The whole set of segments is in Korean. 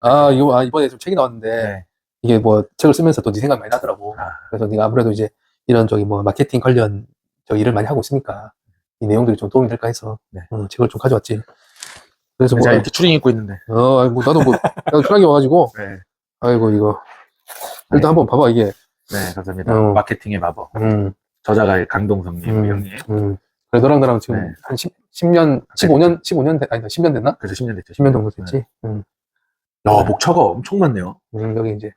아, 이거, 아, 이번에 좀 책이 나왔는데, 네. 이게 뭐, 책을 쓰면서 또 네 생각이 많이 나더라고. 아, 그래서 네가 아무래도 이제, 이런 저기 뭐, 마케팅 관련 저 일을 많이 하고 있으니까, 이 내용들이 좀 도움이 될까 해서, 네. 어, 책을 좀 가져왔지. 그래서 뭐, 제가 이렇게 추링 입고 있는데. 어, 아이고, 나도 뭐, 나도 편하게 와가지고, 네. 아이고, 이거. 일단 한번 봐봐, 이게. 네, 감사합니다. 어. 마케팅의 마법. 음, 저자가 강동성님 음, 형님. 음. 그래, 너랑 나랑 지금 네. 한 10, 10년, 15년, 15년, 된- 아니, 10년 됐나? 그래서 10년 됐죠. 10년 정도 됐지. 음, 야, 목차가 엄청 많네요. 음, 여기 이제,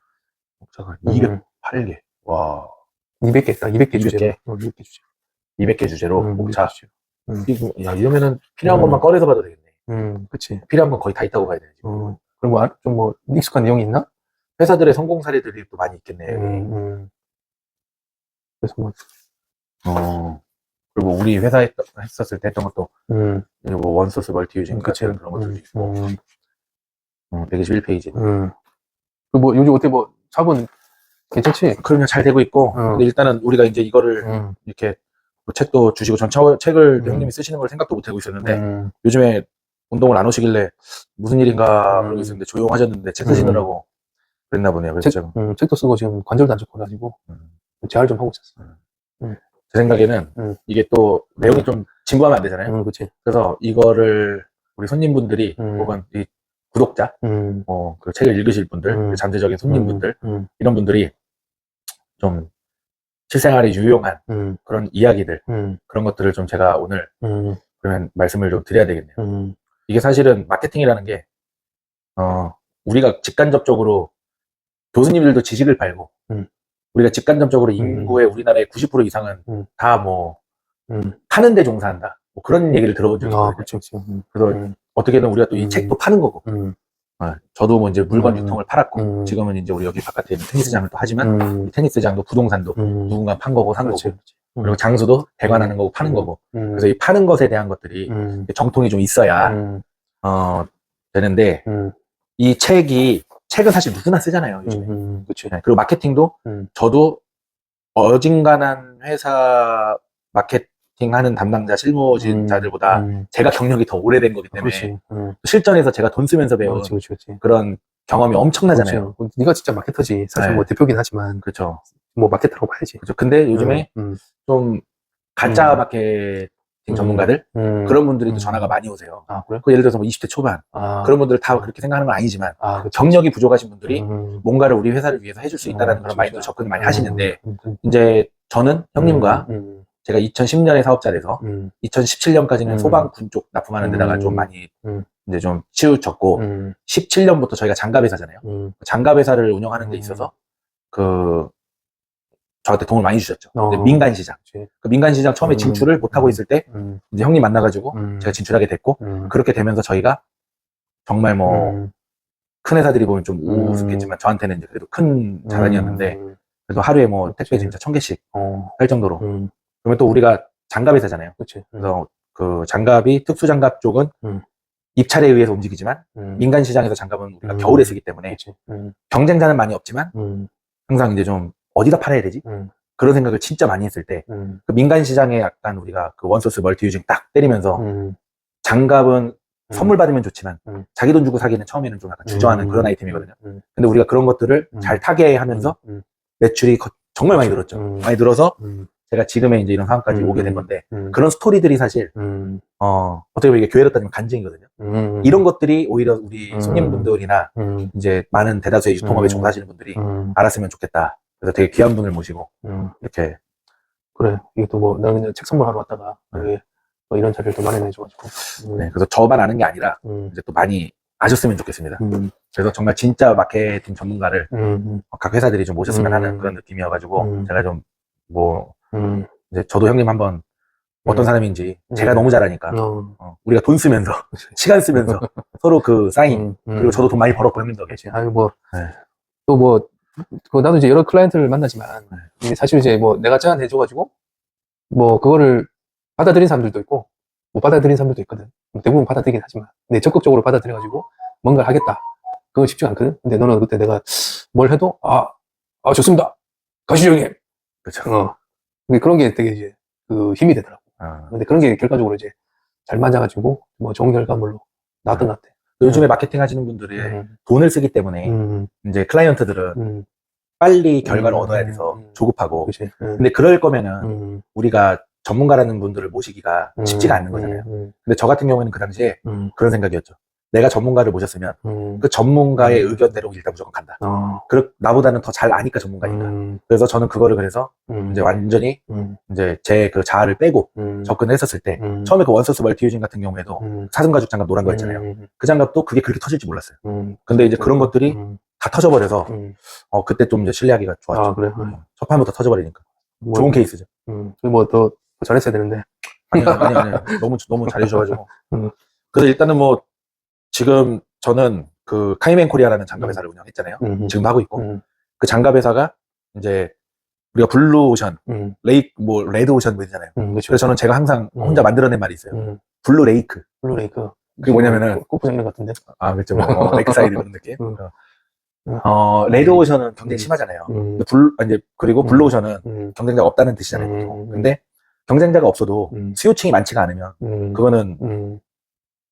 목차가 음, 208개. 와, 200개, 200개 200개. 주제. 어, 200개 주제. 200개 주제로 음, 목차. 200개 주제. 음. 이거- 야, 이러면은 필요한 음. 것만 꺼내서 봐도 되겠네. 음, 그치. 필요한 건 거의 다 있다고 봐야. 지금. 어, 그리고 아, 좀 뭐, 익숙한 내용이 있나? 회사들의 성공 사례들이 또 많이 있겠네요. 음, 음. 그래서 뭐, 어. 그리고 우리 회사에 했었을 때 했던 것도 음, 뭐 원소스 멀티 유징 그치. 같은 그런 것들도 있고 음, 어, 121페이지 음. 그 뭐, 요즘 어때 뭐, 사본 괜찮지? 그러면 잘 되고 있고 어. 근데 일단은 우리가 이제 이거를 음, 이렇게 뭐 책도 주시고 전 차- 책을 음. 형님이 쓰시는 걸 생각도 못 하고 있었는데 음, 요즘에 운동을 안 오시길래 무슨 일인가 음. 그러고 있었는데 조용하셨는데 책 쓰시느라고 그랬나 보네요 그래서 책, 음, 책도 쓰고 지금 관절도 안 좋고 그래가지고, 음. 재활 좀 하고 있었어. 제 생각에는 음. 이게 또 내용이 좀 진부하면 안 되잖아요 음. 그래서 이거를 우리 손님분들이 음. 혹은 이 구독자 음, 어, 그 책을 읽으실 분들 음. 그 잠재적인 손님분들 음, 이런 분들이 좀 실생활에 유용한 음, 그런 이야기들 음, 그런 것들을 좀 제가 오늘 음, 그러면 말씀을 좀 드려야 되겠네요. 음, 이게 사실은 마케팅이라는 게 어, 우리가 직간접적으로 교수님들도 지식을 팔고 음. 우리가 직간접적으로 인구의 우리나라의 90% 이상은 음. 다 뭐 음. 파는 데 종사한다. 뭐 그런 얘기를 들어본 적이 아, 있거든요. 그치. 음, 그래서 음, 어떻게든 우리가 또 이 음. 책도 파는 거고 음, 어, 저도 뭐 이제 물건 음. 유통을 팔았고 음. 지금은 이제 우리 여기 바깥에 있는 테니스장을 또 하지만 음, 이 테니스장도 부동산도 음, 누군가 판 거고 산 그렇지, 거고 그렇지. 음. 그리고 장소도 대관하는 거고 파는 음. 거고 음, 그래서 이 파는 것에 대한 것들이 음, 정통이 좀 있어야 음, 어 되는데 음, 이 책이 책은 사실 누구나 쓰잖아요 요즘에 음. 네, 그리고 마케팅도 음. 저도 어진간한 회사 마케팅 하는 담당자 실무진 자들보다 음, 제가 경력이 더 오래된 거기 때문에 그렇지. 음, 실전에서 제가 돈 쓰면서 배운 그렇지, 그렇지, 그렇지. 그런 경험이 엄청나잖아요 그렇지. 네가 진짜 마케터지. 사실 네. 뭐 대표긴 하지만, 그렇죠 뭐 마케터라고 봐야지. 그렇죠 근데 요즘에 음, 좀 가짜 음. 마케팅 음. 전문가들 음, 그런 분들이 또 음. 전화가 많이 오세요 아, 그래? 그 예를 들어서 뭐 20대 초반 아, 그런 분들 다 그렇게 생각하는 건 아니지만 아. 경력이 부족하신 분들이 음, 뭔가를 우리 회사를 위해서 해줄 수 있다는 음, 그런 마인드로. 접근을 많이 음, 하시는데 음, 음, 이제 저는 형님과 음, 제가 2010년에 사업자 돼서 음, 2017년까지는 음. 소방군 쪽 납품하는 데다가 음. 좀 많이 음. 이제 좀 치우쳤고 음, 17년부터 저희가 장갑 회사잖아요. 음, 장갑 회사를 운영하는 데 음. 있어서 그 저한테 도움을 많이 주셨죠. 어. 민간 시장. 그 민간 시장 처음에 음. 진출을 못 하고 있을 때 음, 이제 형님 만나가지고 음. 제가 진출하게 됐고 음, 그렇게 되면서 저희가 정말 뭐큰 음, 회사들이 보면 좀 음. 우습겠지만 저한테는 그래도 큰 자산이었는데 음, 그래도 하루에 뭐 택배. 진짜 천 개씩 어, 할 정도로 음, 그러면 또 우리가 장갑 회사잖아요. 그치. 그래서 그 장갑이 특수 장갑 쪽은 음. 입찰에 의해서 움직이지만 음, 민간 시장에서 장갑은 우리가 음. 겨울에 쓰기 때문에. 음, 경쟁자는 많이 없지만 음, 항상 이제 좀 어디다 팔아야 되지? 음, 그런 생각을 진짜 많이 했을 때그 음, 민간 시장에 약간 우리가 그 원소스 멀티 유징 딱 때리면서 음, 장갑은 선물 받으면 좋지만 음. 자기 돈 주고 사기는 처음에는 좀 약간 주저하는 음, 그런 아이템이거든요. 음, 근데 우리가 그런 것들을 음. 잘 타개하면서 음, 매출이 거- 정말 많이 늘었죠. 음. 많이 늘어서 음, 제가 지금의 이제 이런 상황까지 음, 오게 된 음. 건데 음, 그런 스토리들이 사실 음, 어 어떻게 보면 이게 교회로 따지면 간증이거든요. 음, 이런 것들이 오히려 우리 음. 손님분들이나 음, 이제 많은 대다수의 유통업에 음. 종사하시는 분들이 음, 알았으면 좋겠다. 그래서 되게 귀한 분을 모시고 음. 이렇게 그래. 이게 또 뭐, 나는 그냥 책 선물하러 왔다가, 네. 여기 또 이런 자리를 또 마련해줘가지고. 음, 네, 그래서 저만 아는 게 아니라 음, 이제 또 많이 아셨으면 좋겠습니다. 음, 그래서 정말 진짜 마케팅 전문가를 음, 각 회사들이 좀 모셨으면 음. 하는 그런 느낌이어가지고 음. 제가 좀뭐 음, 이제 저도 형님 한번 어떤 음. 사람인지 제가 음. 너무 잘 아니까 어, 어, 우리가 돈 쓰면서 시간 쓰면서 서로 그 사인 음, 음. 그리고 저도 돈 많이 벌었고 형님도 계시 그렇지. 아유, 뭐, 네. 또 뭐, 그 나도 이제 여러 클라이언트를 만나지만, 네. 사실 이제 뭐 내가 제안해 줘가지고, 뭐 그거를 받아들인 사람들도 있고, 못 받아들인 사람들도 있거든. 대부분 받아들이긴 하지만. 근데 적극적으로 받아들여가지고, 뭔가를 하겠다. 그건 쉽지 않거든. 근데 너는 그때 내가 뭘 해도, 아, 아, 좋습니다. 가시죠, 형님. 그렇죠. 어. 근데 그런 게 되게 이제, 그 힘이 되더라고. 어. 근데 그런 게 결과적으로 이제 잘 맞아가지고, 뭐 좋은 결과물로 나왔던 것 같아. 요즘에 마케팅 하시는 분들이 음, 돈을 쓰기 때문에 음, 이제 클라이언트들은 음, 빨리 결과를 음, 얻어야 돼서 음. 조급하고 그치. 음, 근데 그럴 거면은 음, 우리가 전문가라는 분들을 모시기가 음, 쉽지가 않는 거잖아요. 음, 근데 저 같은 경우에는 그 당시에 음, 그런 생각이었죠. 내가 전문가를 모셨으면 음, 그 전문가의 음. 의견대로 일단 무조건 간다. 어, 그 나보다는 더 잘 아니까 전문가니까. 음, 그래서 저는 그거를 그래서 음, 이제 완전히 음, 이제 제 그 자아를 빼고 음, 접근을 했었을 때 음, 처음에 그 원소스 멀티유진 같은 경우에도 음, 사슴 가죽 장갑 노란 거 있잖아요. 음, 그 장갑도 그게 그렇게 터질지 몰랐어요. 음, 근데 이제 그런 것들이 음, 다 터져버려서 음. 어 그때 좀 이제 신뢰하기가 좋았죠. 아, 그래? 어, 첫 판부터 터져버리니까 뭐, 좋은 케이스죠. 음, 뭐더 잘했어야 되는데. 아니 아니 아니 너무 너무 잘해주셔가지고. 음. 그래서 일단은 뭐 지금 저는 그 카이맨 코리아라는 장갑 회사를 운영했잖아요. 음, 지금도 하고 있고 음, 그 장갑 회사가 이제 우리가 블루 오션, 음, 레이 뭐 레드 오션 뭐 있잖아요. 음, 그렇죠. 그래서 저는 제가 항상 음. 혼자 만들어낸 말이 있어요. 음, 블루 레이크. 블루 레이크. 그게 뭐냐면은 장면 같은데. 아 그렇죠. 뭐, 어, 레이크사이드 그런 느낌. 음. 어, 어, 레드 오션은 경쟁 이 음. 심하잖아요. 음, 블 아, 이제 그리고 음. 블루 오션은 음, 경쟁자가 없다는 뜻이잖아요. 음. 근데 경쟁자가 없어도 음. 수요층이 많지가 않으면 음, 그거는 음,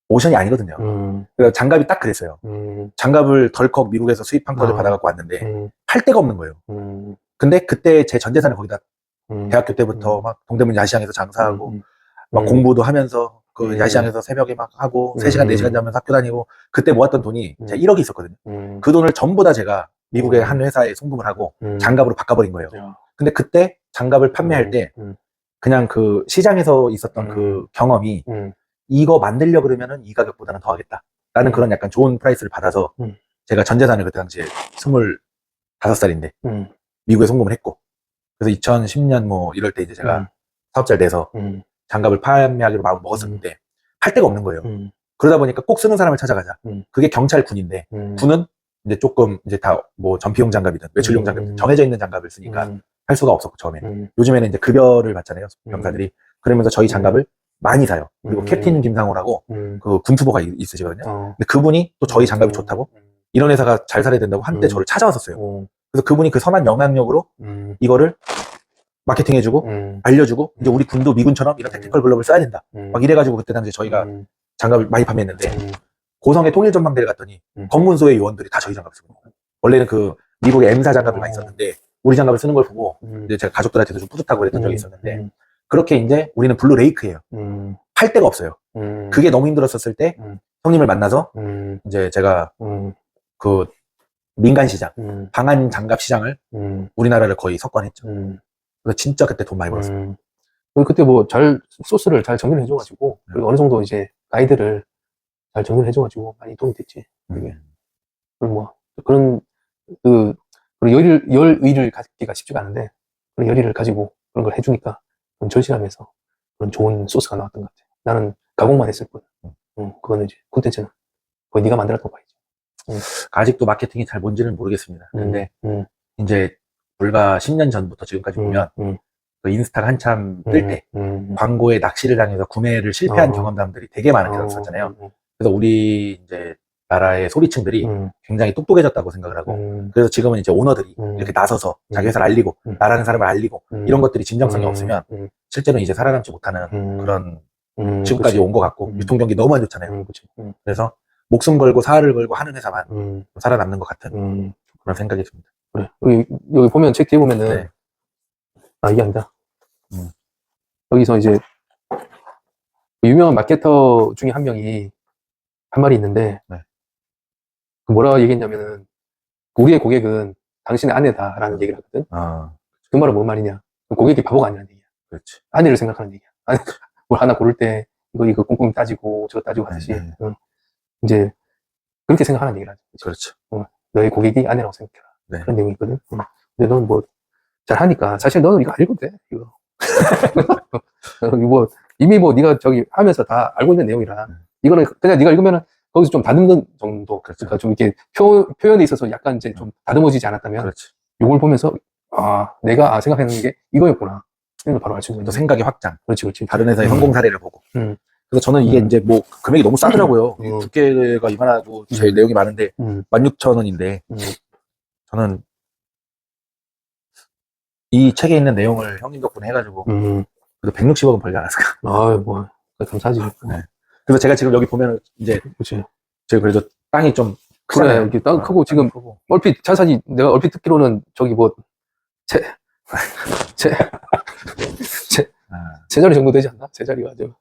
오션이 아니거든요. 음, 그래서 장갑이 딱 그랬어요. 음, 장갑을 덜컥 미국에서 수입한 거를 아. 받아갖고 왔는데 음, 팔 데가 없는 거예요. 음, 근데 그때 제 전 재산을 거기다 음. 대학교 때부터 음. 막 동대문 야시장에서 장사하고 음, 막 음. 공부도 하면서 그 음. 야시장에서 새벽에 막 하고 음. 3시간 4시간 자면서 학교 다니고 그때 모았던 돈이 음. 제가 1억이 있었거든요. 음, 그 돈을 전부 다 제가 미국의 음. 한 회사에 송금을 하고 음. 장갑으로 바꿔버린 거예요. 야. 근데 그때 장갑을 판매할 음, 때 음, 그냥 그 시장에서 있었던 음. 그 경험이 음, 이거 만들려 그러면은 이 가격보다는 더 하겠다. 라는 음. 그런 약간 좋은 프라이스를 받아서 음. 제가 전 재산을 그때 당시에 25살인데 음, 미국에 송금을 했고 그래서 2010년 뭐 이럴 때 이제 제가 음. 사업자를 내서 음, 장갑을 판매하기로 마음 먹었었는데 팔 데가 없는 거예요. 음, 그러다 보니까 꼭 쓰는 사람을 찾아가자. 음. 그게 경찰 군인데 음, 군은 이제 조금 이제 다 뭐 전피용 장갑이든 외출용 음. 장갑이든 정해져 있는 장갑을 쓰니까 음, 할 수가 없었고 처음에는 음, 요즘에는 이제 급여를 받잖아요 병사들이 그러면서 저희 장갑을 많이 사요 그리고 음. 캡틴 김상호라고 음, 그 군투보가 있- 있으시거든요 어. 근데 그분이 또 저희 장갑이 음, 좋다고 음, 이런 회사가 잘 살아야 된다고 한때 음. 저를 찾아왔었어요 어, 그래서 그분이 그 선한 영향력으로 음, 이거를 마케팅해주고 음, 알려주고 이제 음. 우리 군도 미군처럼 이런 음. 택티컬 글러브를 써야 된다 음, 막 이래가지고 그때 당시에 저희가 음, 장갑을 많이 판매했는데 음, 고성의 통일 전망대를 갔더니 음. 검문소의 요원들이 다 저희 장갑 쓰고. 원래는 그 미국의 M사 장갑을 많이 어. 썼는데 우리 장갑을 쓰는 걸 보고 음, 이제 제가 가족들한테도 좀 뿌듯하고 그랬던 적이 있었는데 음, 그렇게 이제 우리는 블루 레이크예요. 음, 팔 데가 없어요. 음, 그게 너무 힘들었었을 때 음. 형님을 만나서 음, 이제 제가 음, 그 민간 시장, 음, 방한 장갑 시장을 음, 우리나라를 거의 석권했죠. 음. 그래서 진짜 그때 돈 많이 벌었어요. 음. 그리고 그때 뭐 잘 소스를 잘 정리를 해줘가지고 네. 그리고 어느 정도 이제 가이드를 잘 정리를 해줘가지고 많이 도움이 됐지. 그게. 음. 그리고 뭐 그런 그 그런 열의를 열의를 갖기가 쉽지가 않은데 그런 열의를 가지고 그런 걸 해주니까 절실하면서 그런 좋은 소스가 나왔던 것 같아. 나는 가공만 했을 뿐. 음. 응, 그거는 이제 콘텐츠는 거의 네가 만들었던 거야지. 아직도 마케팅이 잘 뭔지는 모르겠습니다. 근데 음, 이제 불과 10년 전부터 지금까지 음, 보면 음, 그 인스타가 한참 뜰 때 음, 음, 광고에 낚시를 당해서 구매를 실패한 어. 경험담들이 되게 많은 게 어. 음, 그래서 우리 이제 나라의 소비층들이 음, 굉장히 똑똑해졌다고 생각을 하고 음, 그래서 지금은 이제 오너들이 음. 이렇게 나서서 자기 음. 회사를 알리고 음. 나라는 사람을 알리고 음, 이런 것들이 진정성이 음, 없으면 음, 실제로는 이제 살아남지 못하는 음, 그런 음, 지금까지. 온 것 같고 음. 유통 경기 너무 안 좋잖아요. 음. 음, 그래서 목숨 걸고 사활을 걸고 하는 회사만 음, 살아남는 것 같은 음. 그런 생각이 듭니다. 그래. 여기, 여기 보면, 책 뒤에 보면은, 네. 아, 이게 아니다. 음. 여기서 이제, 유명한 마케터 중에 한 명이 한 말이 있는데, 네. 그 뭐라고 얘기했냐면은, 우리의 고객은 당신의 아내다라는 얘기를 하거든. 아, 그 말은 뭔 말이냐. 고객이 바보가 아니라는 얘기야. 그렇지. 아내를 생각하는 얘기야. 아내, 뭘 하나 고를 때, 이거, 이거 꼼꼼히 따지고, 저거 따지고 하듯이, 네, 네. 응. 이제, 그렇게 생각하는 얘기를 하지. 그렇죠. 너의 고객이 아내라고 생각해라. 네. 그런 내용이 있거든. 응. 근데 넌 뭐, 잘 하니까. 사실 너는 이거 알고 돼. 이거. 이거 뭐, 이미 뭐, 네가 저기 하면서 다 알고 있는 내용이라. 음. 이거는 그냥 네가 읽으면은 거기서 좀 다듬는 정도. 그렇죠. 그러니까 좀 이렇게 표, 표현에 있어서 약간 이제 좀 다듬어지지 않았다면, 그렇지. 이걸 보면서, 아, 내가 아, 생각하는 게 이거였구나. 이런 걸 바로 알 수 있는 또. 생각의 확장. 그렇지, 그렇지. 다른 회사의 음. 성공 사례를 보고. 음. 그래서 저는 이게 음. 이제 뭐 금액이 너무 싸더라고요. 음. 두께가 이만하고 제 음. 내용이 많은데 음, 16,000원인데 음, 저는 이 책에 있는 내용을 형님 덕분에 해가지고 음. 그래도 160억은 벌지 않았을까. 아유, 뭐, 감사하지. 네. 그래서 제가 지금 여기 보면 이제 그렇지. 제가 그래도 땅이 좀 그래, 크잖아요. 이렇게 땅 어, 크고 지금 크고. 얼핏 자산이 내가 얼핏 듣기로는 저기 뭐 제, 제, 아, 자리 정도 되지 않나? 세 자리가 좀,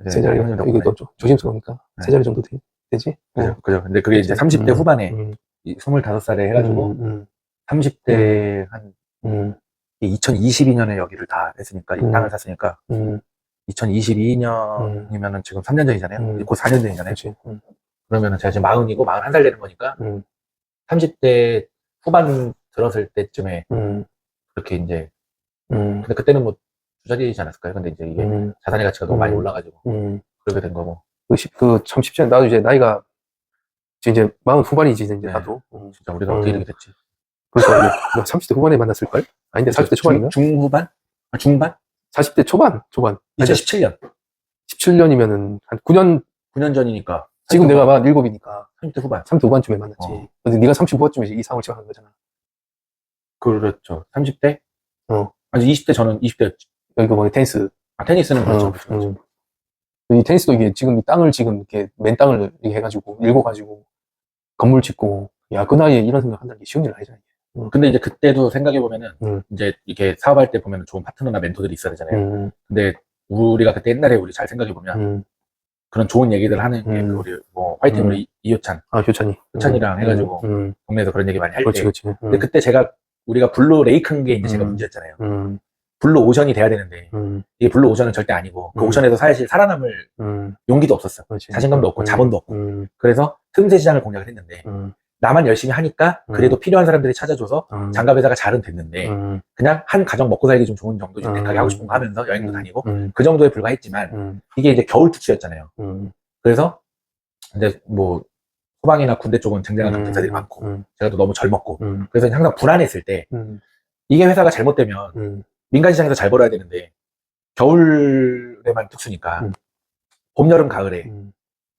네, 세 자리가 형님 이게. 또 조- 조심스러우니까 네. 세 자리 정도 되, 되지? 그죠, 그죠. 근데 그게 이제 그치? 30대 음, 후반에 음, 이 25살에 해가지고 음, 30대 한 음, 2022년에 여기를 다 했으니까 이 음. 땅을 샀으니까 음, 2022년이면은 지금 3년 전이잖아요. 음. 곧 4년 전이잖아요. 그렇지. 음, 그러면은 제가 지금 40이고 41살 되는 거니까 음, 30대 후반 들었을 때쯤에 음, 그렇게 이제 음, 근데 그때는 뭐두 자리지 않았을까요? 근데 이제 이게 음, 자산의 가치가 너무 많이 음. 올라가지고 음. 그렇게 된 거고 그, 십- 그, 참 쉽지 않아. 나도 이제 나이가, 지금 이제 마흔 후반이지, 이제 네. 나도. 음. 진짜 우리가 어떻게 음. 이렇게 됐지? 그래서 이제 너 30대 후반에 만났을걸? 아닌데, 40대 초반인가? 중, 중후반? 아, 중반? 40대 초반, 초반. 2017년 17년이면은 한 9년, 9년 전이니까 지금 내가 만 7이니까 30대 후반 30대 후반쯤에 만났지. 어. 근데 네가 35쯤에 이 상황을 시작한 거잖아. 그렇죠 30대? 어. 아니 20대 저는 20대였지 여기가 뭐 테니스. 아, 테니스는 그렇죠, 어, 그렇죠. 음. 이 테니스도 이게 지금 이 땅을 지금 이렇게 맨 땅을 이렇게 해가지고 읽어가지고 건물 짓고 야 그 나이에 이런 생각 한다는 게 쉬운 일 아니잖아. 근데 이제 그때도 생각해 보면은 음. 이제 이렇게 사업할 때 보면 좋은 파트너나 멘토들이 있어야 되잖아요. 음, 근데 우리가 그때 옛날에 우리 잘 생각해 보면 음. 그런 좋은 얘기들 하는 게 음. 그 우리 뭐 화이팅 음. 우리 이효찬 아 효찬이. 효찬이랑 음, 해가지고 음, 동네에서 그런 얘기 많이 할 그렇지 때. 그렇지. 음, 근데 그때 제가 우리가 블루 레이큰 게 이제 제가 음. 문제였잖아요. 음, 블루 오션이 돼야 되는데 음, 이게 블루 오션은 절대 아니고 그 음. 오션에서 사실 살아남을 음, 용기도 없었어. 그렇지. 자신감도 없고 음, 자본도 없고. 음, 그래서 틈새 시장을 공략을 했는데 음, 나만 열심히 하니까 그래도 필요한 사람들이 찾아줘서 음, 장갑 회사가 잘은 됐는데 음, 그냥 한 가정 먹고 살기 좀 좋은 정도 윤택하게 음. 하고 싶은 거 하면서 여행도 다니고 음, 그 정도에 불과했지만 음, 이게 이제 겨울 특수였잖아요. 음, 그래서 이제 뭐 소방이나 군대 쪽은 쟁쟁한 음, 경쟁사들이 많고 음, 제가 또 너무 젊었고 음, 그래서 항상 불안했을 때 음, 이게 회사가 잘못되면 음, 민간 시장에서 잘 벌어야 되는데 겨울에만 특수니까 음. 봄, 여름, 가을에 음,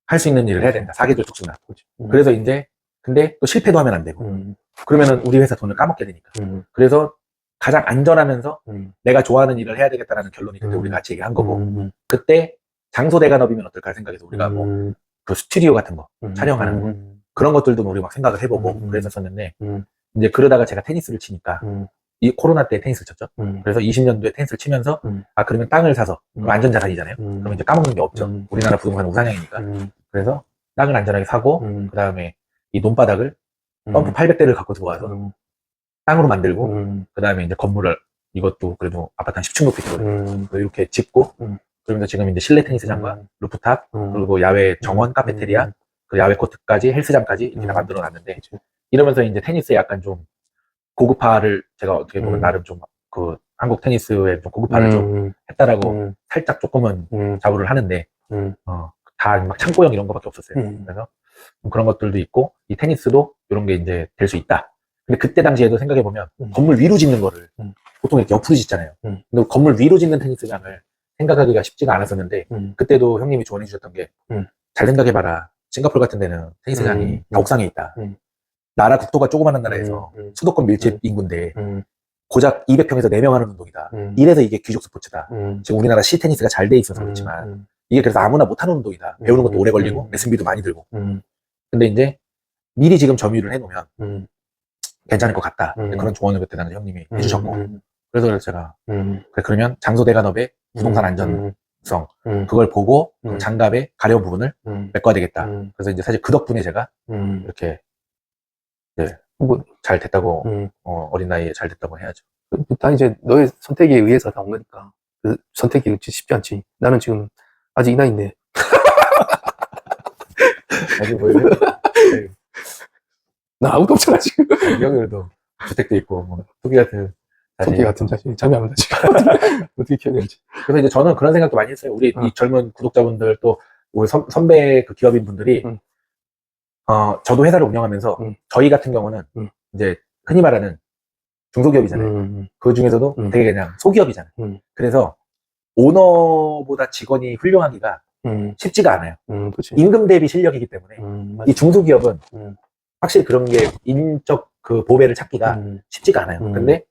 할수 있는 일을 해야 된다. 사계절 특수나. 그렇지. 음, 그래서 이제 근데 또 실패도 하면 안 되고 음, 그러면은 우리 회사 돈을 까먹게 되니까. 음, 그래서 가장 안전하면서 음, 내가 좋아하는 일을 해야 되겠다라는 결론이 그때 음. 우리 같이 얘기한 거고 음, 그때 장소 대관업이면 어떨까 생각해서 우리가 뭐 음, 그 스튜디오 같은 거 음, 촬영하는 거. 음, 그런 것들도 우리 막 생각을 해보고 음. 그랬었었는데 음, 이제 그러다가 제가 테니스를 치니까 음, 이 코로나 때 테니스를 쳤죠. 음, 그래서 20년도에 테니스를 치면서 음. 아 그러면 땅을 사서 음. 안전자산이잖아요. 음, 그럼 이제 까먹는 게 없죠. 음. 우리나라 부동산은 우상향이니까. 음, 그래서 땅을 안전하게 사고 음, 그 다음에 이 논바닥을 음, 펌프 800대를 갖고 들어와서 음, 땅으로 만들고 음, 그 다음에 이제 건물을 이것도 그래도 아파트 한 10층 높이 들어요. 음, 이렇게 짓고 음. 그러면서 지금 이제 실내 테니스장과 음. 루프탑 음, 그리고 야외 정원 카페테리아 음, 그 야외 코트까지 헬스장까지 이렇게 다 음. 만들어 놨는데. 이러면서 이제 테니스에 약간 좀 고급화를 제가 어떻게 보면 음. 나름 좀 그 한국 테니스의 좀 고급화를 좀 음, 했다라고 음, 살짝 조금은 음, 자부를 하는데 음, 어, 다 막 창고형 이런 거밖에 없었어요. 음. 그래서 좀 그런 것들도 있고 이 테니스도 이런 게 이제 될 수 있다. 근데 그때 당시에도 생각해 보면 음. 건물 위로 짓는 거를 음. 보통 이렇게 옆으로 짓잖아요. 음. 근데 건물 위로 짓는 테니스장을 생각하기가 쉽지가 않았었는데 음, 그때도 형님이 조언해 주셨던 게잘 음. 생각해 봐라. 싱가포르 같은 데는 테니스장이 음. 다 옥상에 있다. 음. 나라 국토가 조그마한 나라에서 음, 수도권 밀집 음. 인구인데 음, 고작 200평에서 4명 하는 운동이다. 음, 이래서 이게 귀족 스포츠다. 음, 지금 우리나라 시 테니스가 잘 돼 있어서 그렇지만 음, 이게 그래서 아무나 못하는 운동이다. 배우는 것도 음. 오래 걸리고 음. 레슨비도 많이 들고. 음, 근데 이제 미리 지금 점유를 해놓으면 음, 괜찮을 것 같다. 음. 그런 조언을 그때 당시 형님이 음, 해주셨고. 음, 그래서 제가 음, 그래 그러면 장소 대관업의 부동산 음, 안전성 음, 그걸 보고 그 음. 장갑의 가려운 부분을 음, 메꿔야 되겠다. 음, 그래서 이제 사실 그 덕분에 제가 음, 이렇게 네, 뭐, 잘 됐다고 음. 어, 린 나이에 잘 됐다고 해야죠. 다 이제 너의 선택에 의해서 다 온 거니까. 그 선택이 쉽지 않지. 나는 지금 아직 이 나이인데. 어디 보이세요? 나 아무도 없잖아, 지금. 여기 그래도 주택도 있고 뭐 토끼 같은 자식. 토끼 같은 자식. 잠이 안 온다, 지금. 어떻게 키워야 되지? 그래서 이제 저는 그런 생각도 많이 했어요. 우리 어. 이 젊은 구독자분들 또 우리 선, 선배 그 기업인 분들이 음. 어 저도 회사를 운영하면서 음. 저희 같은 경우는 음. 이제 흔히 말하는 중소기업이잖아요. 음, 그 중에서도 음. 되게 그냥 소기업이잖아요. 음. 그래서 오너보다 직원이 훌륭하기가 음, 쉽지가 않아요. 음, 그치. 임금 대비 실력이기 때문에 음, 맞아. 이 중소기업은 음. 확실히 그런 게 인적 그 보배를 찾기가 음, 쉽지가 않아요. 음. 근데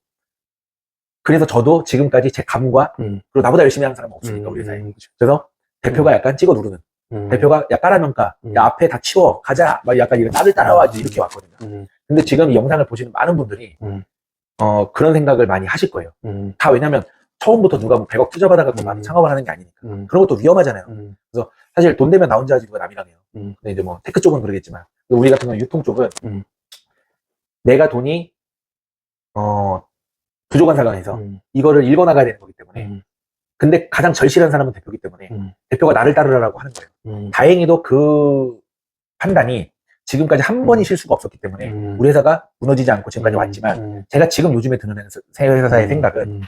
그래서 저도 지금까지 제 감과 음, 그리고 나보다 열심히 하는 사람은 없으니까 음, 우리 회사에. 음. 그래서 대표가 약간 찍어 누르는 음, 대표가 야 까라면가 음. 야 앞에 다 치워 가자 막 약간 이런 나를 따라와지 이렇게 왔거든요. 음, 근데 지금 이 영상을 보시는 많은 분들이 음. 어 그런 생각을 많이 하실 거예요. 음, 다 왜냐면 처음부터 누가 뭐 100억 투자받아갖고 막 음. 창업을 하는 게 아니니까 음, 그런 것도 위험하잖아요. 음, 사실 돈 되면 나 혼자 하지 누가 남이랑 해요. 음. 근데 이제 뭐 테크 쪽은 그러겠지만 우리 같은 경우 유통 쪽은 음. 내가 돈이 어 부족한 상황에서 음, 이거를 읽어나가야 되는 거기 때문에 음, 근데 가장 절실한 사람은 대표기 때문에 음, 대표가 나를 따르라고 하는 거예요. 음, 다행히도 그 판단이 지금까지 한 번이 실수가 없었기 때문에 음. 우리 회사가 무너지지 않고 지금까지 왔지만 음, 제가 지금 요즘에 드는 새 회사의 음, 생각은 음,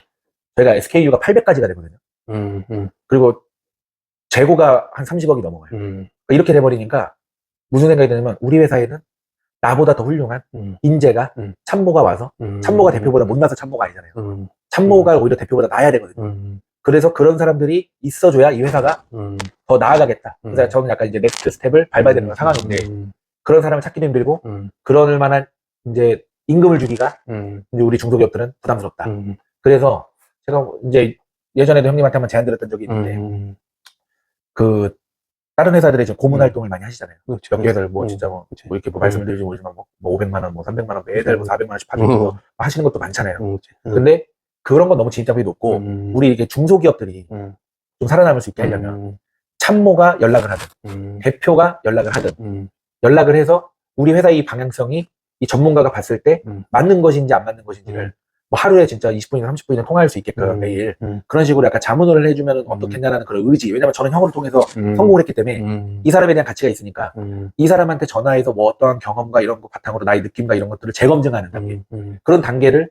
저희가 SKU가 800가지가 되거든요. 음, 음, 그리고 재고가 한 30억이 넘어가요. 음, 이렇게 돼버리니까 무슨 생각이 드냐면 우리 회사에는 나보다 더 훌륭한 음, 인재가 음. 참모가 와서 음, 참모가 대표보다 못나서 참모가 아니잖아요. 음, 참모가 오히려 대표보다 나아야 되거든요. 음, 그래서 그런 사람들이 있어줘야 이 회사가 음, 더 나아가겠다. 그래서 음. 저는 약간 이제 넥스트 스텝을 밟아야 되는 상황인데 음, 그런 사람을 찾기도 힘들고 음, 그럴 만한 이제 임금을 주기가 음, 이제 우리 중소기업들은 부담스럽다. 음, 그래서 제가 이제 예전에도 형님한테 한번 제안 드렸던 적이 있는데 음, 그 다른 회사들이 지금 고문 음. 활동을 많이 하시잖아요. 그렇죠. 몇 개들 뭐 음, 진짜 뭐, 그치. 뭐 이렇게 뭐 음. 말씀을 드리지 모르지만 뭐, 뭐 500만 원, 뭐 300만 원 매달 뭐 400만 원씩 파는 음. 거 하시는 것도 많잖아요. 음. 음, 근데 그런 건 너무 진입장벽이 높고 음, 우리 이게 중소기업들이 음, 좀 살아남을 수 있게 하려면 음, 참모가 연락을 하든 음, 대표가 연락을 하든 음, 연락을 해서 우리 회사의 이 방향성이 이 전문가가 봤을 때 음. 맞는 것인지 안 맞는 것인지를 음. 뭐 하루에 진짜 20분이나 30분이나 통화할 수 있게끔 음, 매일 음, 그런 식으로 약간 자문을 해주면 어떻겠냐라는 그런 의지 왜냐면 저는 형을 통해서 음, 성공을 했기 때문에 음, 이 사람에 대한 가치가 있으니까 음, 이 사람한테 전화해서 뭐 어떠한 경험과 이런 거 바탕으로 나의 느낌과 이런 것들을 재검증하는 단계 음, 음, 그런 단계를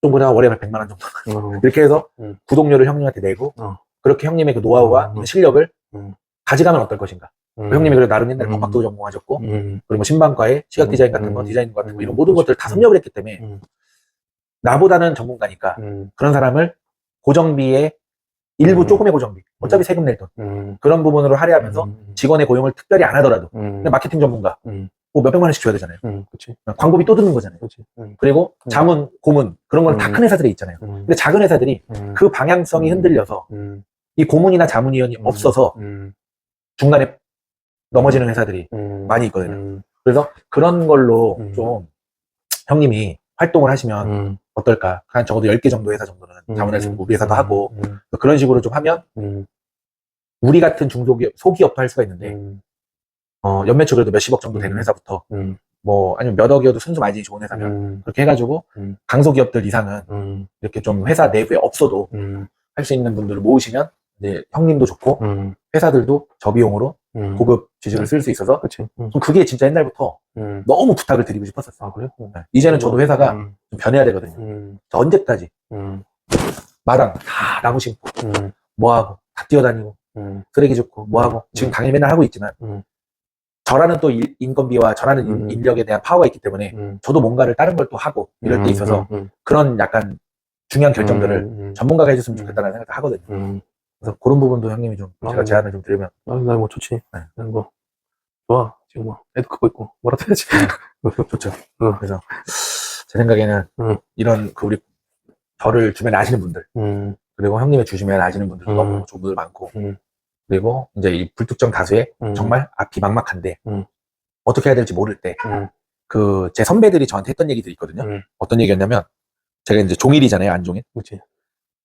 좀 보다 월에 100만 원 정도 어, 이렇게 해서 음. 구독료를 형님한테 내고 어. 그렇게 형님의 그 노하우와 음. 실력을 음. 가져가면 어떨 것인가 음, 형님이 그래도 나름 옛날에 음. 법학도 전공하셨고 음, 그리고 뭐 신방과에 시각 음. 디자인 같은 거 음. 디자인 같은 거 음. 이런 모든 것들을 다 음. 섭렵을 했기 때문에 음, 나보다는 전문가니까 음, 그런 사람을 고정비의 일부 음. 조금의 고정비 어차피 세금 낼 돈. 음, 그런 부분으로 할애하면서 음, 직원의 고용을 특별히 안 하더라도 음, 마케팅 전문가 음, 뭐 몇백만 원씩 줘야 되잖아요. 음, 그치, 광고비 또 드는 거잖아요. 음, 그리고 음. 자문 고문 그런 건다 음. 큰 회사들이 있잖아요. 음, 근데 작은 회사들이 음, 그 방향성이 음. 흔들려서 음, 이 고문이나 자문위원이 음. 없어서 음, 중간에 넘어지는 회사들이 음, 많이 있거든요. 음, 그래서 그런 걸로 음. 좀 형님이 활동을 하시면 음, 어떨까? 한 적어도 10개 정도 회사 정도는 자문할 수 있고 우리 회사도 하고 음, 그런 식으로 좀 하면 음, 우리 같은 중소기업, 소기업도 할 수가 있는데 음, 어, 연매출 그래도 몇십억 정도 되는 음. 회사부터 음, 뭐 아니면 몇 억이어도 순수 마진이 좋은 회사면 음, 그렇게 해가지고 음. 강소기업들 이상은 음, 이렇게 좀 회사 내부에 없어도 음, 할수 있는 분들을 모으시면 이제 형님도 좋고 음, 회사들도 저비용으로 음, 고급 지식을 쓸 수 있어서 그치, 음, 좀 그게 진짜 옛날부터 음, 너무 부탁을 드리고 싶었었어요. 아, 그래? 음, 네. 이제는 저도 회사가 음, 좀 변해야 되거든요. 음, 저 언제까지 음, 마당 다 나무 심고 음, 뭐하고 다 뛰어다니고 음, 쓰레기 줍고 뭐하고 지금 음. 당연히 맨날 하고 있지만 음. 저라는 또 일- 인건비와 저라는 인- 음. 인력에 대한 파워가 있기 때문에 음, 저도 뭔가를 다른 걸 또 하고 이럴 때 음, 있어서 음, 그런 약간 중요한 결정들을 음, 음, 전문가가 해줬으면 음. 좋겠다는 생각을 하거든요. 음, 그래서 그런 부분도 형님이 좀 제가 아, 제안을 좀 드리면 아, 나뭐 좋지. 네. 난 뭐, 좋아. 지금 뭐, 애도 크고 있고, 뭐라도 해야지. 좋죠. 어. 그래서 제 생각에는 음. 이런 그 우리 저를 주변에 아시는 분들 음, 그리고 형님의 주변에 아시는 분들 음. 너무 좋은 분들 많고 음. 그리고 이제 이 불특정 다수의 음, 정말 앞이 막막한데 음. 어떻게 해야 될지 모를 때 음, 그제 선배들이 저한테 했던 얘기들이 있거든요. 음. 어떤 얘기였냐면 제가 이제 종일이잖아요, 안종일. 그치.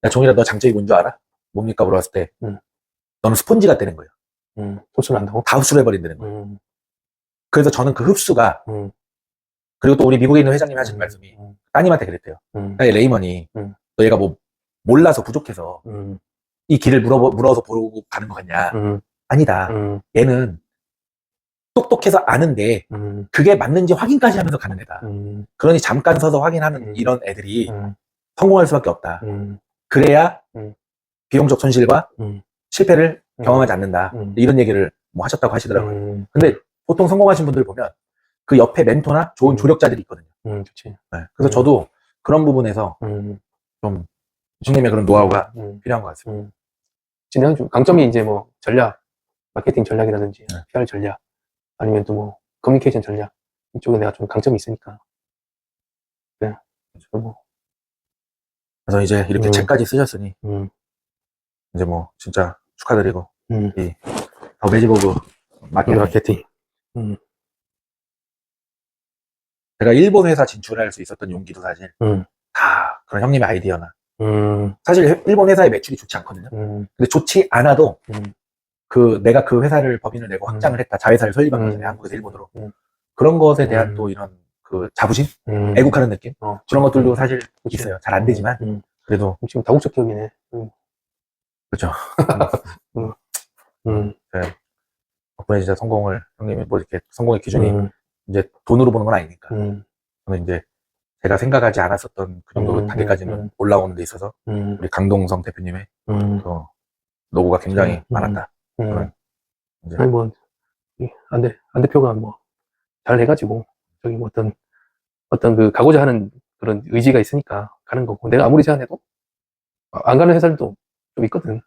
야, 종일아 너 장점이 뭔줄 알아? 뭡니까? 물어봤을 때 음. 너는 스폰지가 되는 거예요. 음, 흡수를 한다고? 다 흡수를 해버린다는 거예요. 음, 그래서 저는 그 흡수가 음, 그리고 또 우리 미국에 있는 회장님이 하신 음, 말씀이 음, 따님한테 그랬대요. 음, 야, 레이먼이 음. 너 얘가 뭐 몰라서 부족해서 음, 이 길을 물어, 물어서 보고 가는 거 같냐? 음, 아니다. 음, 얘는 똑똑해서 아는데 음, 그게 맞는지 확인까지 하면서 가는 애다. 음, 그러니 잠깐 서서 확인하는 음. 이런 애들이 음, 성공할 수밖에 없다. 음, 그래야 음. 비용적 손실과 음. 실패를 음. 경험하지 않는다. 음. 이런 얘기를 뭐 하셨다고 하시더라고요. 음, 근데 보통 성공하신 분들 보면 그 옆에 멘토나 좋은 음. 조력자들이 있거든요. 음, 그치. 네. 그래서 음. 저도 그런 부분에서 음, 좀 주님의 그런 노하우가 음, 필요한 것 같습니다. 음. 진행 중, 강점이 이제 뭐, 전략, 마케팅 전략이라든지, 네. PR 전략, 아니면 또 뭐, 커뮤니케이션 전략, 이쪽에 내가 좀 강점이 있으니까. 네. 저 뭐, 그래서 이제 이렇게 음. 책까지 쓰셨으니 음, 이제 뭐 진짜 축하드리고 음, 더 매직 오브 마케팅. 마케팅. 제가 일본 회사 진출할 수 있었던 용기도 사실 음. 다 그런 형님의 아이디어나 음, 사실 해- 일본 회사의 매출이 좋지 않거든요. 음, 근데 좋지 않아도 음, 그 내가 그 회사를 법인을 내고 음. 확장을 했다. 자회사를 설립한 음. 거잖아요. 한국에서 일본으로. 음. 그런 것에 대한 음. 또 이런 그 자부심, 음. 애국하는 느낌 어, 그런 것들도 사실 그치. 있어요. 잘 안 되지만 음, 그래도 지금 다국적 기업이네. 음, 그렇죠. 음, 덕분에 진짜 성공을 형님이 뭐 이렇게 성공의 기준이 음, 이제 돈으로 보는 건 아니니까. 음, 저는 이제 제가 생각하지 않았었던 그 정도 음, 단계까지는 음, 음. 올라오는 데 있어서 음, 우리 강동성 대표님의 음, 그 노고가 굉장히 음. 많았다. 음. 이제 아니, 뭐, 이안 대, 안 대표가 뭐, 잘 해가지고, 저기 뭐 어떤, 어떤 그, 가고자 하는 그런 의지가 있으니까 가는 거고, 내가 아무리 제안해도, 아, 안 가는 회사들도 좀 있거든.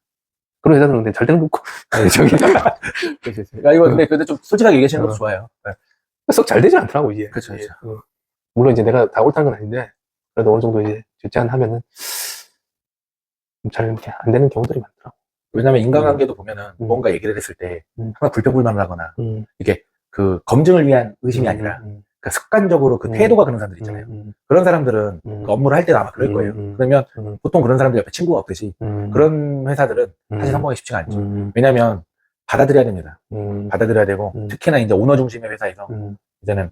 그런 회사들은 근데 잘 되는 거 없고, 아니, 저기, 야, 이거 근데, 근데 좀 솔직하게 얘기하시는 것도 어. 좋아요. 네. 썩잘 되지 않더라고, 이게. 그쵸, 이게, 어. 물론 이제 내가 다 옳다는 건 아닌데, 그래도 어느 정도 이제 제안하면은, 잘 이렇게 안 되는 경우들이 많더라고. 왜냐면 인간관계도 보면은 음. 뭔가 얘기를 했을 때 음. 항상 불평불만을 하거나 음, 그 검증을 위한 의심이 아니라 음, 그 습관적으로 그 음. 태도가 그런 사람들 있잖아요. 음, 그런 사람들은 음, 그 업무를 할 때도 아마 그럴 음, 거예요. 음. 그러면 음, 보통 그런 사람들 옆에 친구가 없듯이 음, 그런 회사들은 사실 음, 성공이 쉽지가 않죠. 음, 왜냐면 받아들여야 됩니다. 음, 받아들여야 되고 음. 특히나 이제 오너 중심의 회사에서 음, 이제는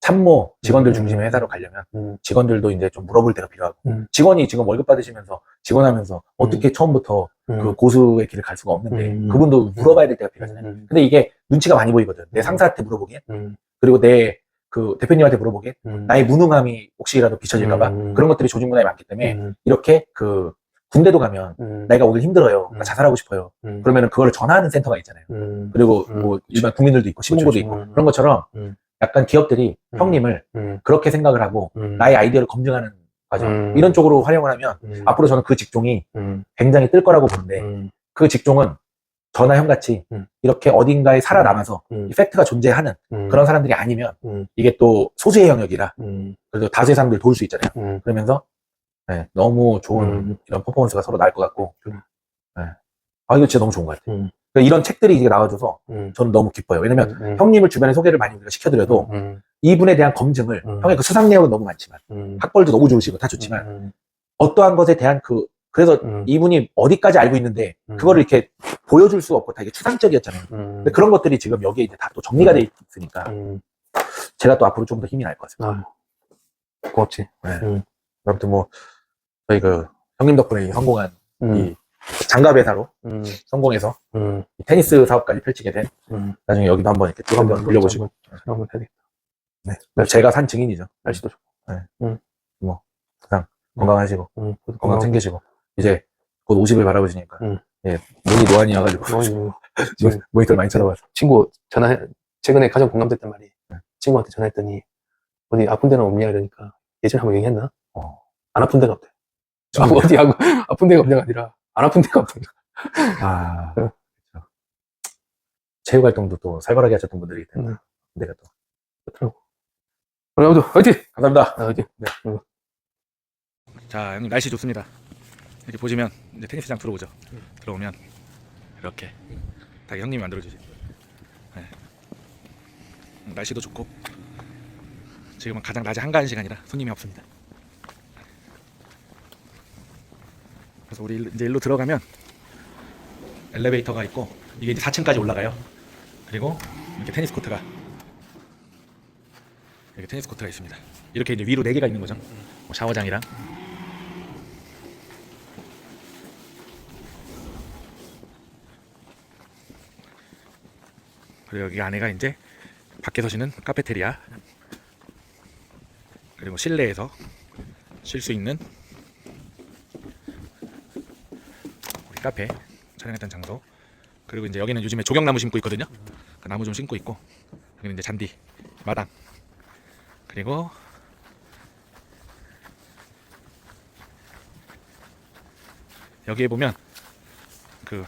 참모 직원들 음. 중심의 회사로 가려면 음, 직원들도 이제 좀 물어볼 때가 필요하고 음. 직원이 지금 월급 받으시면서 직원하면서 어떻게 처음부터 음, 그 고수의 길을 갈 수가 없는데 음. 그분도 물어봐야 될 때가 필요하잖아요. 음, 근데 이게 눈치가 많이 보이거든. 내 음. 상사한테 물어보기엔 음, 그리고 내 그 대표님한테 물어보기엔 음, 나의 무능함이 혹시라도 비춰질까봐 음. 그런 것들이 조직 문화에 많기 때문에 음, 이렇게 그 군대도 가면 음, 내가 오늘 힘들어요. 나 음. 자살하고 싶어요. 음, 그러면은 그걸 전화하는 센터가 있잖아요. 음, 그리고 음. 뭐 일반 국민들도 있고 신문고도 그렇죠. 있고 음. 그런 것처럼 음. 약간 기업들이 음. 형님을 음, 그렇게 생각을 하고 음, 나의 아이디어를 검증하는 과정 음. 이런 쪽으로 활용을 하면 음, 앞으로 저는 그 직종이 음, 굉장히 뜰 거라고 보는데 음, 그 직종은 저나 형같이 음. 이렇게 어딘가에 살아남아서 음, 이 팩트가 존재하는 음, 그런 사람들이 아니면 음, 이게 또 소수의 영역이라 음, 그래도 다수의 사람들이 도울 수 있잖아요. 음, 그러면서 네, 너무 좋은 음. 이런 퍼포먼스가 서로 나을 것 같고 음. 네. 아 이거 진짜 너무 좋은 것 같아요. 음, 그러니까 이런 책들이 이제 나와줘서 음, 저는 너무 기뻐요. 왜냐면 음, 형님을 주변에 소개를 많이 우리가 시켜드려도 음, 이분에 대한 검증을 음. 형의 그 수상 내역은 너무 많지만 음, 학벌도 너무 좋으시고 다 좋지만 음, 어떠한 것에 대한 그 그래서 음, 이분이 어디까지 알고 있는데 음. 그거를 이렇게 보여줄 수가 없고 다 이게 추상적이었잖아요. 음, 근데 그런 것들이 지금 여기에 이제 다 또 정리가 돼 있으니까 음, 제가 또 앞으로 좀 더 힘이 날 것 같습니다. 아, 고맙지. 아무튼 뭐 저희 그 형님 덕분에 이 성공한 음, 이 장갑 회사로 음, 성공해서 음, 이 테니스 사업까지 펼치게 된 음. 나중에 여기도 한번 이렇게 쭉 한번 돌려보시고 한번, 해야겠다. 네. 제가 산 증인이죠. 날씨도 좋고. 건강하시고 음, 건강 챙기시고 이제 곧 50을 바라보시니까 음. 예 눈이 노안이 와가지고 어, 지금 모니터를 많이 쳐다봐서 친구 전화 최근에 가장 공감됐단 말이 네. 친구한테 전화했더니 어디 아픈 데는 없냐 이러니까 예전에 한번 얘기했나? 어. 안 아픈 데가 없대. 아, 어디 아, 아픈 데가 없냐가 아니라 안 아픈 데가 없대. 아 네. 그렇죠. 체육 활동도 또 살벌하게 하셨던 분들이기 때문에 음. 내가 또 그렇더라고. 그래 아무튼 화이팅. 감사합니다. 아, 화이팅. 네. 음. 자, 형님 날씨 좋습니다. 이렇게 보시면 이제 테니스장 들어오죠. 들어오면 이렇게 다 형님이 만들어 주세요. 네. 음, 날씨도 좋고 지금은 가장 낮에 한가한 시간이라 손님이 없습니다. 그래서 우리 일- 이제 일로 들어가면 엘리베이터가 있고 이게 이제 4층까지 올라가요. 그리고 이렇게 테니스 코트가 이렇게 테니스 코트가 있습니다. 이렇게 이제 위로 4개가 있는 거죠. 뭐 샤워장이랑 그리고 여기 안에가 이제 밖에서 쉬는 카페테리아. 그리고 실내에서 쉴 수 있는 우리 카페 촬영했던 장소. 그리고 이제 여기는 요즘에 조경나무 심고 있거든요. 그 나무 좀 심고 있고 여기는 이제 잔디 마당. 그리고 여기에 보면 그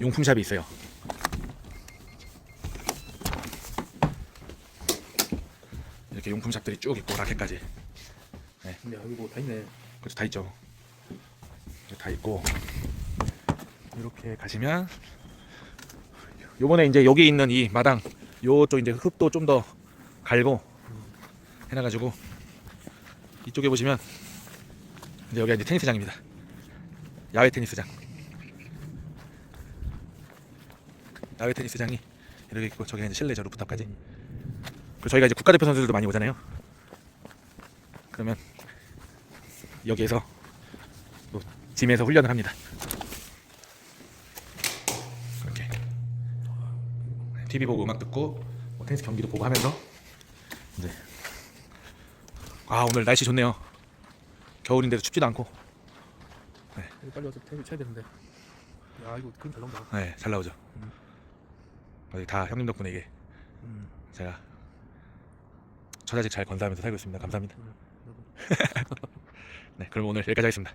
용품샵이 있어요. 이렇게 용품샵들이 쭉 있고 라켓까지 근데 여기 뭐 다 있네. 그것도 다 있죠. 다 있고 이렇게 가시면 요번에 이제 여기 있는 이 마당 요쪽 이제 흙도 좀 더 갈고 해놔가지고 이쪽에 보시면 이제 여기가 이제 테니스장입니다. 야외 테니스장. 야외 테니스장이 이렇게 있고 저기가 이제 실내죠 루프탑까지. 그리고 저희가 이제 국가대표 선수들도 많이 오잖아요. 그러면 여기에서 또 짐에서 훈련을 합니다. 이렇게 TV 보고 음악 듣고 뭐 테니스 경기도 보고 하면서 이제 아 오늘 날씨 좋네요. 겨울인데도 춥지도 않고 빨리 와서 테이블 쳐야 되는데. 야 이거 그림 잘 나온다. 네, 잘 나오죠. 어디 다 형님 덕분에 이게 음. 제가 처자식 잘 건사하면서 살고 있습니다. 감사합니다. 네, 그럼 오늘 여기까지 하겠습니다.